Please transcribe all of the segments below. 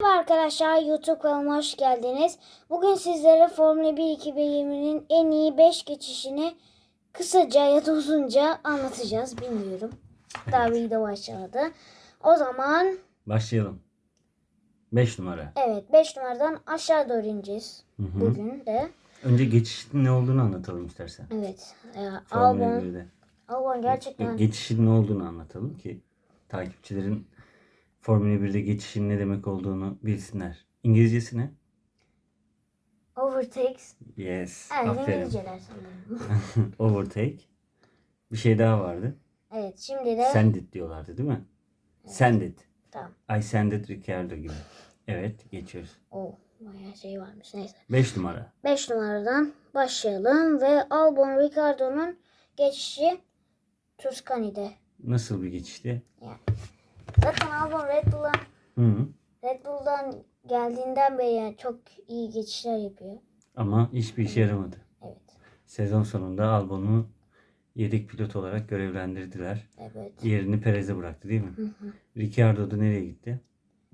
Merhaba arkadaşlar YouTube kanalıma hoş geldiniz. Bugün sizlere Formula 1 2020'nin en iyi 5 geçişini kısaca ya da uzunca anlatacağız. Bilmiyorum. Daha video başlamadı. O zaman Başlayalım. 5 numara. evet 5 numaradan aşağı doğru ineceğiz. Hı hı. Bugün de. Önce geçişin ne olduğunu anlatalım istersen. Evet. E, Formula Albon, 1'de. Albon gerçekten Geçişin ne olduğunu anlatalım ki takipçilerin Formula 1'de geçişin ne demek olduğunu bilsinler. İngilizcesi ne? overtakes. Yes. Evet Aferin. İngilizceler sanırım. Overtake. Bir şey daha vardı. evet şimdi de Send it diyorlardı değil mi? Send it. tamam. I send it Ricardo gibi. Evet geçiyoruz. O bayağı şey varmış neyse. 5 numara. 5 numaradan başlayalım ve Albon Ricardo'nun geçişi Tuscany'de. Nasıl bir geçişti? Zaten Albon Red Bull'dan Hı -hı. Red Bull'dan geldiğinden beri çok iyi geçişler yapıyor. Ama hiçbir işe yaramadı. Evet. Sezon sonunda Albon'u yedek pilot olarak görevlendirdiler. Evet. Yerini Perez'e bıraktı değil mi? Hı hı. Ricciardo da nereye gitti?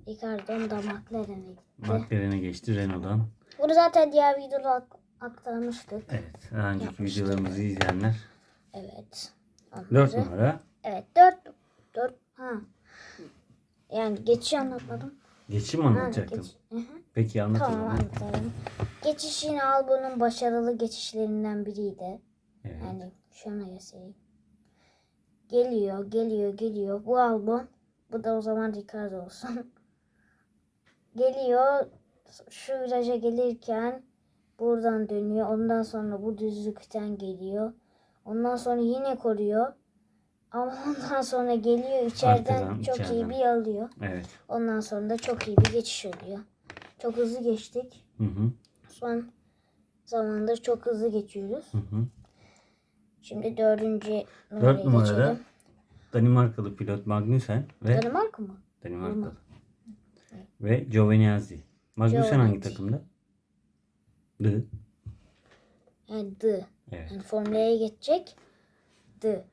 Ricardo'nun da McLaren'e gitti. McLaren'e geçti Renault'dan. Bunu zaten diğer videoda ak- aktarmıştık. Evet. Daha önceki Yapmıştık. videolarımızı izleyenler. Evet. 4 Onları- numara. Evet 4 4. Yani geçişi anlatmadım. Geçim mi Ha, anlatacaktım? geç- Hı hı. Peki anlatalım. Tamam. Geçiş yine Albon'un başarılı geçişlerinden biriydi. Evet. Yani şuna göstereyim. Geliyor, geliyor, geliyor. Bu Albon. Bu da o zaman Ricardo olsun. geliyor. Şu viraja gelirken buradan dönüyor. Ondan sonra bu düzlükten geliyor. Ondan sonra yine koruyor. Ama ondan sonra geliyor içeriden Arkadan, çok iyi içeriden. bir alıyor. Evet. Ondan sonra da çok iyi bir geçiş oluyor. Çok hızlı geçtik. Hı hı. Son zamandır çok hızlı geçiyoruz. Hı hı. Şimdi dördüncü numaraya 4 numarada geçelim. Danimarkalı pilot Magnussen ve Danimarka mı? Danimarkalı. Ve Giovinazzi. Magnussen hangi takımda? The. Yani The. Evet. Yani Formula'ya geçecek. The.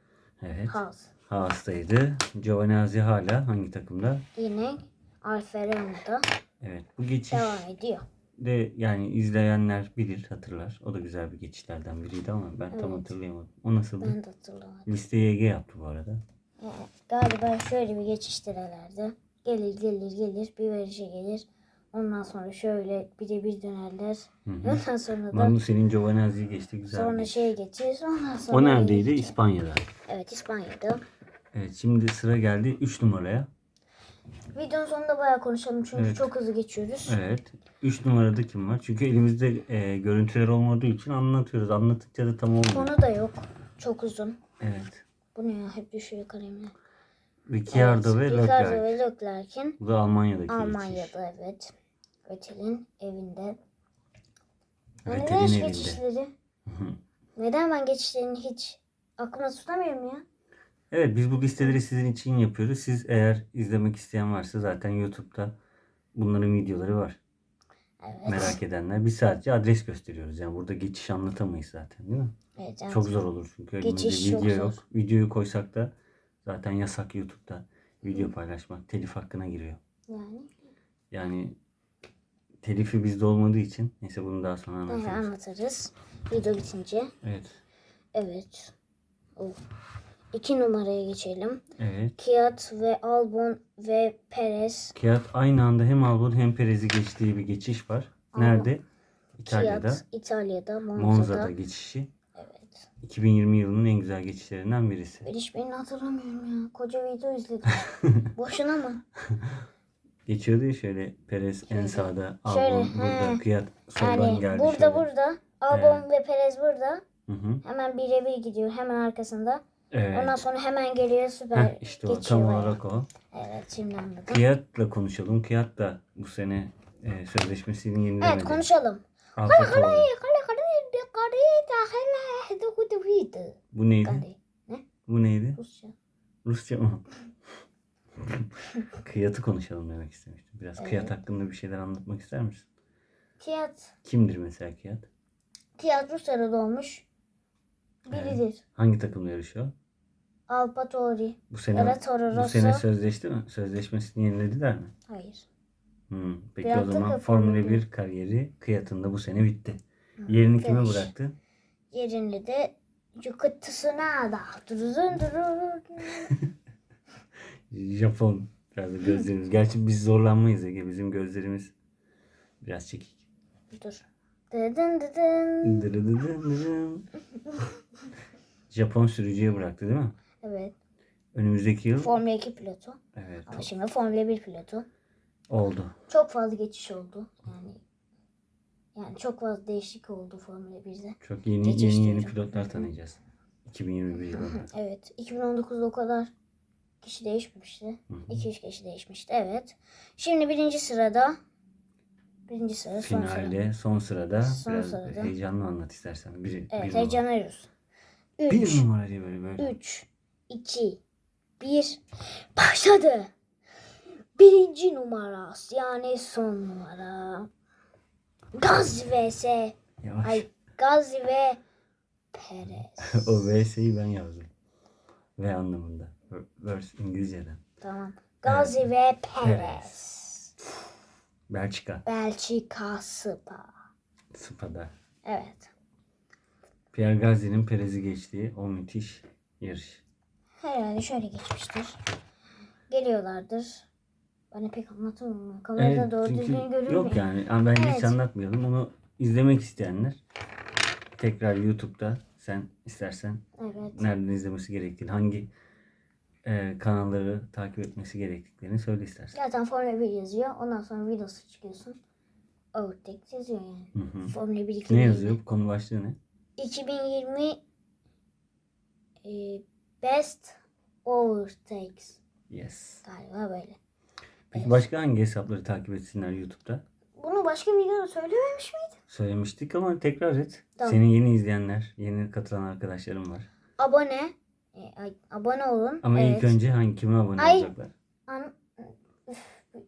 Evet. Haas. Haas'taydı. Giovinazzi hala hangi takımda? Yine Alfa Romeo'da Evet. Bu geçiş devam ediyor. de yani izleyenler bilir, hatırlar. O da güzel bir geçişlerden biriydi ama ben tam Evet. hatırlayamadım. O nasıldı? Ben de hatırlamadım. Listeye Ege yaptı bu arada. Evet, galiba şöyle bir geçiştir herhalde. Gelir gelir gelir bir verişe gelir. Ondan sonra şöyle bir de bir dönerler. Hı hı. Ondan sonra da Magnussen'in Giovinazzi'yi geçti güzel. sonra geçiş. şey geçir. Ondan sonra O neredeydi? gelir. İspanya'da. Evet İspanya'da. Evet şimdi sıra geldi 3 numaraya. Videonun sonunda bayağı konuşalım çünkü Evet. çok hızlı geçiyoruz. Evet. 3 numarada kim var? Çünkü elimizde e, görüntüler olmadığı için anlatıyoruz. Anlattıkça da tam olmuyor. Konu da yok. Çok uzun. Evet. Bu ne ya? Hep düşüyor kalemle. Ricciardo Evet, ve Leclerc. ve Leclerc'in Bu da Almanya'daki geçiş. Almanya'da evet. Vettel'in evinde. Hiç evinde. geçişleri? Neden ben geçişlerini hiç aklıma tutamıyorum ya? Evet biz bu listeleri sizin için yapıyoruz. Siz eğer izlemek isteyen varsa zaten YouTube'da bunların videoları var. Evet. Merak edenler. Biz sadece adres gösteriyoruz. Yani burada geçiş anlatamayız zaten değil mi? Evet, yani Çok zor olur çünkü elimizde Geçiş video zor. yok. Videoyu koysak da zaten yasak YouTube'da video paylaşmak. Telif hakkına giriyor. Yani. Yani telifi bizde olmadığı için neyse bunu daha sonra anlatırız. anlatırız. Video bitince. Evet. Evet. Of. İki numaraya geçelim. Evet. Kiat ve Albon ve Perez. Kiat aynı anda hem Albon hem Perez'i geçtiği bir geçiş var. Nerede? İtalya'da. Kiat İtalya'da, Monza'da. Monza'da geçişi. Evet. 2020 yılının en güzel geçişlerinden birisi. Ben hiçbirini hatırlamıyorum ya. Koca video izledim. Boşuna mı? Geçiyordu ya şöyle Perez en sağda, Şöyle, Albon burada, he. Kiat soldan Yani geldi burada şöyle. burada. Albon ve Perez burada. Hı hı. Hemen birebir gidiyor. Hemen arkasında. Evet. Ondan sonra hemen geliyor süper. Heh, işte o geçiyor tam bayağı. olarak o. Evet şimdi anladım. Kiat'la konuşalım. Kiat da bu sene e, sözleşmesini yenilemedi. Evet konuşalım. Alfa Tauri. Bu neydi? Bu neydi? Rusça mı? Kıyat'ı konuşalım demek istemiştim. Biraz Evet. Kıyat hakkında bir şeyler anlatmak ister misin? Kiat. Kimdir mesela Kıyat? Kiat Rusya'da doğmuş. Biridir. Hangi takımla yarışıyor? Alfa Tauri. Bu sene da Toro bu sene Rosso. sözleşti mi? Sözleşmesini yenilediler mi? Hayır. Hmm. Peki Bıraktık o zaman Formula Formula 1 kariyeri kıyatında bu sene bitti. Yerini kime finish. bıraktı? Yerinde de Yuka Tsunada. Durun durun. Japon. Biraz da gözlerimiz. Gerçi biz zorlanmayız Ege. Bizim gözlerimiz biraz çekik. Dur. Dıdın dıdın. Dırıdıdın. Japon sürücüye bıraktı değil mi? Evet. Önümüzdeki yıl Formula 2 pilotu. evet Ama şimdi Formula 1 pilotu. oldu. Çok fazla geçiş oldu. Yani yani çok fazla değişiklik oldu Formula 1'de. Çok yeni yeni yeni pilotlar tanıyacağız. 2021 yılında. Evet. 2019'da o kadar kişi değişmemişti. 2-3 kişi değişmişti. Evet. Şimdi birinci sırada birinci sıra son sıra. Finalde son sırada Son biraz sırada. heyecanlı anlat istersen. Bir, Evet. bir Heyecan arıyoruz. numara. 3, Bir numara diye böyle böyle. 3, 2, 1. Başladı. Birinci numara. Yani son numara. Gaz vs. Yavaş. Ay Gazi ve Perez. o VS'yi ben yazdım. V anlamında. Verse İngilizceden. tamam. Gazi ve Perez. Belçika. Belçika Spa. Spa'da. Evet. Pierre Gasly'nin Perez'i geçtiği o müthiş yarış. Herhalde şöyle geçmiştir. Geliyorlardır. Ben pek anlatamam. Kamerada doğru çünkü düzgün görünmüyor. Yok yani ama ben hiç Evet. anlatmayalım. Onu izlemek isteyenler tekrar YouTube'da sen istersen Evet. nereden izlemesi gerektiğini, hangi e, kanalları takip etmesi gerektiklerini söyle istersen. Zaten Formula 1 yazıyor. Ondan sonra videosu çıkıyorsun. Overtake yazıyor yani. Hı hı. Formula 1 Ne 2020. yazıyor? Bu konu başlığı ne? 2020 e, Best Overtakes Yes. galiba böyle. Peki başka hangi hesapları takip etsinler YouTube'da? Bunu başka videoda söylememiş miydim? Söylemiştik ama tekrar et. Tamam. Senin yeni izleyenler, yeni katılan arkadaşlarım var. Abone. E, ay- abone olun. Ama evet. ilk önce hangi kime abone Ay. olacaklar? An-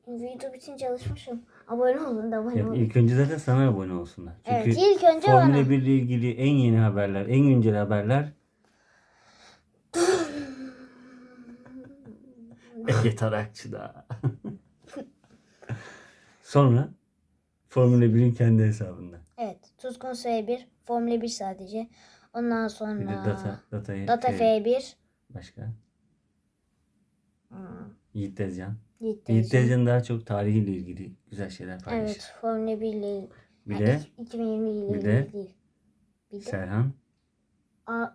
video bitince alışmışım. Abone olun da abone olun. ilk önce zaten sana abone olsunlar. Çünkü Evet ilk önce Formula bana. 1 ile ilgili en yeni haberler, en güncel haberler Ege Tarakçı'da. Sonra Formula 1'in kendi hesabında. Evet. Tutkun S1. Formula 1 sadece. Ondan Bir de sonra data, datayı, Data şey, F1. Başka. Hmm. Yiğit Tezcan. Yiğit Yiğit Tezcan. Daha çok tarihiyle ilgili güzel şeyler paylaşır. Evet. Formula 1 ile Bir de 2020 ile bir ilgili değil. Bir de Serhan A,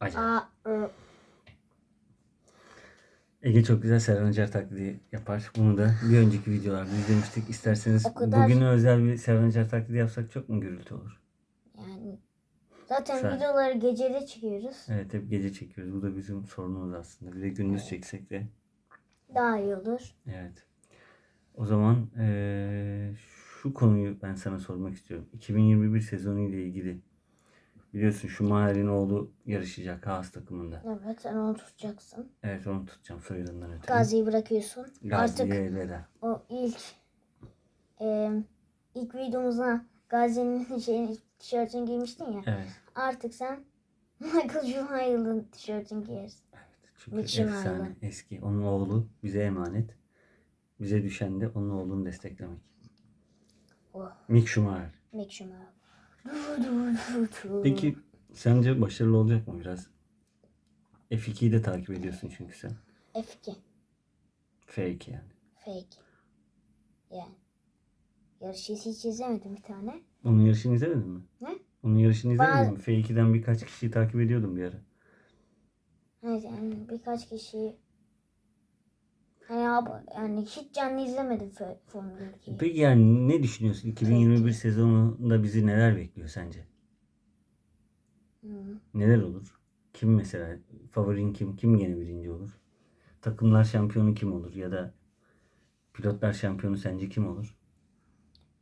Acar. A, Ö. Ege çok güzel Serhan Acar taklidi yapar. Bunu da bir önceki videolarda izlemiştik. İsterseniz O kadar- bugüne özel bir Serhan Acar taklidi yapsak çok mu gürültü olur? Zaten Sen- videoları gecede çıkıyoruz. Evet hep gece çekiyoruz. Bu da bizim sorunumuz aslında. Bir de gündüz çeksek de. Daha iyi olur. Evet. O zaman eee, şu konuyu ben sana sormak istiyorum. 2021 sezonu ile ilgili. Biliyorsun şu Maher'in oğlu yarışacak Haas takımında. Evet sen onu tutacaksın. Evet onu tutacağım soyadından ötürü. Gazi'yi bırakıyorsun. Gazi'ye Artık elveda. o ilk e, ilk videomuzda Gazi'nin şeyini, tişörtünü giymiştin ya. Evet. Artık sen Michael Schumacher'ın tişörtünü giyersin. Çünkü Mick Schumacher'la. efsane eski. Onun oğlu bize emanet. Bize düşen de onun oğlunu desteklemek. Oh, Mick Schumacher. Mick Schumacher. Peki sence başarılı olacak mı biraz? F2'yi de takip ediyorsun çünkü sen. F2. F2 yani. Fake. Yani. Yarışı hiç izlemedim bir tane. Onun yarışını izlemedin mi? Ne? Onun yarışını izlemedin mi? F2'den birkaç kişiyi takip ediyordum bir ara. Evet yani birkaç kişi yani, yani hiç canlı izlemedim Formula 2'yi. Peki yani ne düşünüyorsun? 2021 sezonunda bizi neler bekliyor sence? Hı. Neler olur? Kim mesela? Favorin kim? Kim gene birinci olur? Takımlar şampiyonu kim olur? Ya da pilotlar şampiyonu sence kim olur?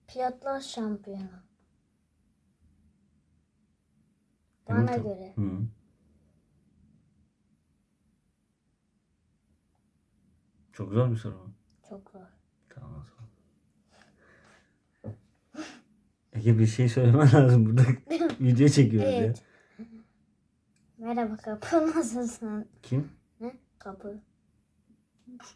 Pilotlar şampiyonu. Bana Hamilton. göre. Hı. Çok zor bir soru mu? Çok zor. Tamam o zaman. Ege bir şey söylemen lazım burada. Video çekiyoruz ya. Evet. Merhaba kapı nasılsın? Kim? Ne? Kapı.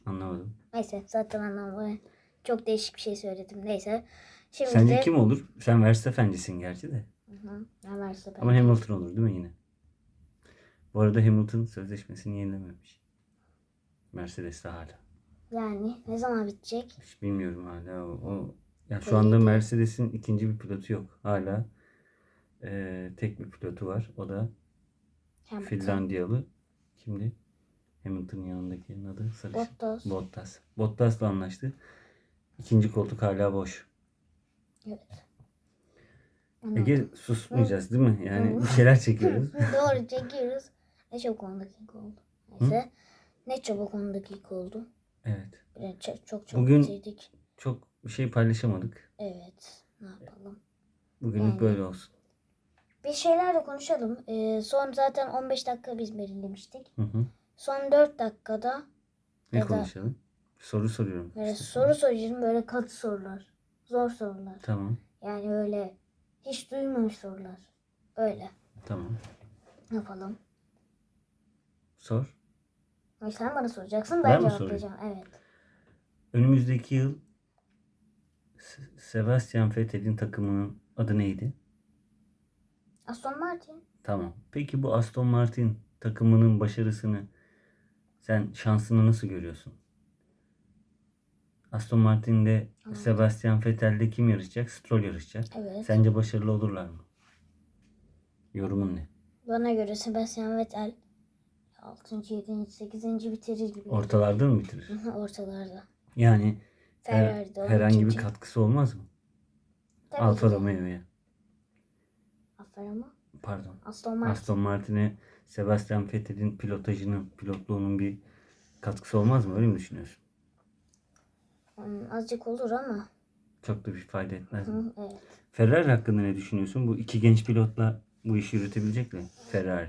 Anlamadım. Neyse zaten anlamadım. Çok değişik bir şey söyledim. Neyse. Şimdi Sence kim olur? Sen Verstappen'cisin gerçi de. Hı hı. Ben Verstappen. Ama Hamilton olur değil mi yine? Bu arada Hamilton sözleşmesini yenilememiş. Mercedes'te hala. Yani ne zaman bitecek? Hiç bilmiyorum hala. O, o- ya şu anda. Mercedes'in ikinci bir pilotu yok. Hala eee, tek bir pilotu var. O da Hamilton. Finlandiyalı. Kimdi? Hamilton'ın yanındakinin adı sarışın. Bottas. Bottas. Bottas'la anlaştı. İkinci koltuk hala boş. Evet. Ege susmayacağız değil mi? Yani bir şeyler çekiyoruz. Doğru çekiyoruz. Ne çabuk 10 dakika oldu. Neyse. Ne çabuk 10 dakika oldu. Evet. Biraz çok çok, çok Bugün- bitirdik. Çok bir şey paylaşamadık. Evet. Ne yapalım? Bugünlük Yani. böyle olsun. Bir şeyler de konuşalım. Ee, son zaten 15 dakika biz belirlemiştik. Hı hı. Son 4 dakikada Ne Ya da- konuşalım? Soru soruyorum. böyle İşte. soru soracağım. Böyle katı sorular. Zor sorular. Tamam. Yani öyle hiç duymamış sorular. Öyle. Tamam. Yapalım. Sor. Ay, Sen bana soracaksın Ben ben, cevaplayacağım. Evet. Önümüzdeki yıl Sebastian Vettel'in takımının adı neydi? Aston Martin. Tamam. Peki bu Aston Martin takımının başarısını sen şansını nasıl görüyorsun? Aston Martin'de Sebastian Vettel'de kim yarışacak? Stroll yarışacak. Evet. Sence başarılı olurlar mı? Yorumun ne? Bana göre Sebastian Vettel 6. 7. 8. bitirir gibi. Ortalarda mı bitirir? Ortalarda. Yani her- herhangi bir katkısı olmaz mı? Tabii Alfa. Romeo'ya. Aferin ama. Pardon. Aston Martin. Aston Martin'e Sebastian Vettel'in pilotajının, pilotluğunun bir katkısı olmaz mı? Öyle mi düşünüyorsun? Hmm, azıcık olur ama. Çok da bir fayda etmez mi? Hı, evet. Ferrari hakkında ne düşünüyorsun? Bu iki genç pilotla bu işi yürütebilecek mi? Ferrari.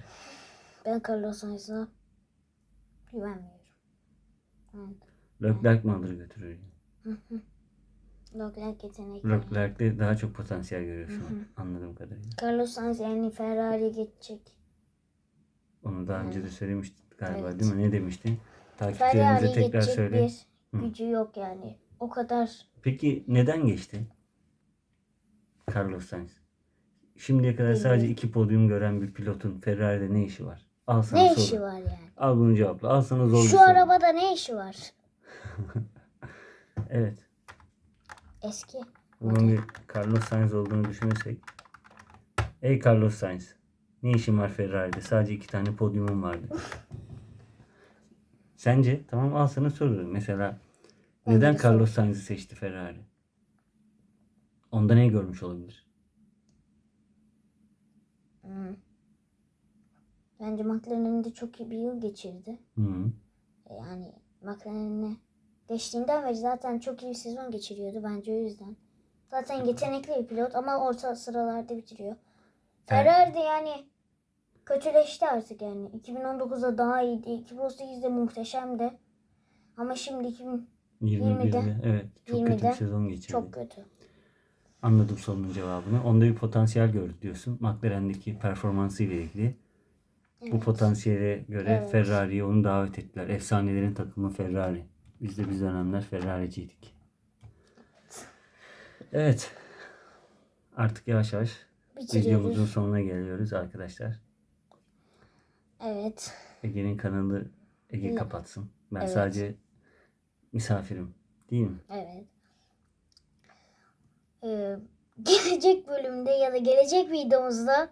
Ben Carlos Sainz'a güvenmiyorum. Evet. Leclerc mi alır götürür? Leclerc yetenekli. Leclerc'te daha çok potansiyel görüyorsun anladığım kadarıyla. Carlos Sainz yani Ferrari'ye geçecek. Onu daha önce de söylemiştik galiba Evet. değil mi? Ne demiştin? Takipçilerimize tekrar söyle. bir gücü yok yani. O kadar Peki neden geçti? Carlos Sainz. Şimdiye kadar Bilmiyorum. sadece iki podyum gören bir pilotun Ferrari'de ne işi var? Al sana ne soru. işi var yani? Al bunu cevapla. Al sana zor bir Şu soru. arabada ne işi var? Evet. Eski. Bunun bir Carlos Sainz olduğunu düşünürsek. Ey Carlos Sainz. Ne işin var Ferrari'de? Sadece iki tane podyumun vardı. Sence? Tamam al sana soruyorum. Mesela neden sor. Carlos Sainz'i seçti Ferrari? Onda ne görmüş olabilir? Hmm. Bence McLaren'in de çok iyi bir yıl geçirdi. Hı -hı. Yani McLaren'e geçtiğinden beri zaten çok iyi bir sezon geçiriyordu bence o yüzden. Zaten yetenekli bir pilot ama orta sıralarda bitiriyor. Ferrari de yani kötüleşti artık yani. 2019'da daha iyiydi. 2018'de muhteşemdi. Ama şimdi 2000 21'de. 20'de. Evet. Çok kötü bir 20'de. sezon geçirdi. çok kötü. Anladım sorunun cevabını. Onda bir potansiyel gördü diyorsun. McLaren'deki performansı ile ilgili. Bu Evet. potansiyele göre Evet. Ferrari'ye onu davet ettiler. Efsanelerin takımı Ferrari. Biz de biz dönemler Ferrari'ciydik. Evet. Artık yavaş yavaş videomuzun sonuna geliyoruz arkadaşlar. Evet. Ege'nin kanalı Ege Evet. kapatsın. Ben Evet. sadece misafirim. Değil mi? Evet. Ee, gelecek bölümde ya da gelecek videomuzda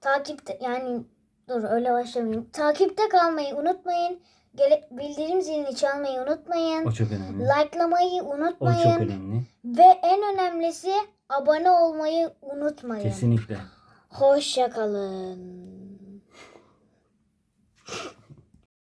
takipte yani dur öyle başlamayayım. Takipte kalmayı unutmayın. Gele, bildirim zilini çalmayı unutmayın. O çok önemli. Like'lamayı O çok unutmayın. önemli. Ve en önemlisi abone olmayı unutmayın. Kesinlikle. Hoşça kalın.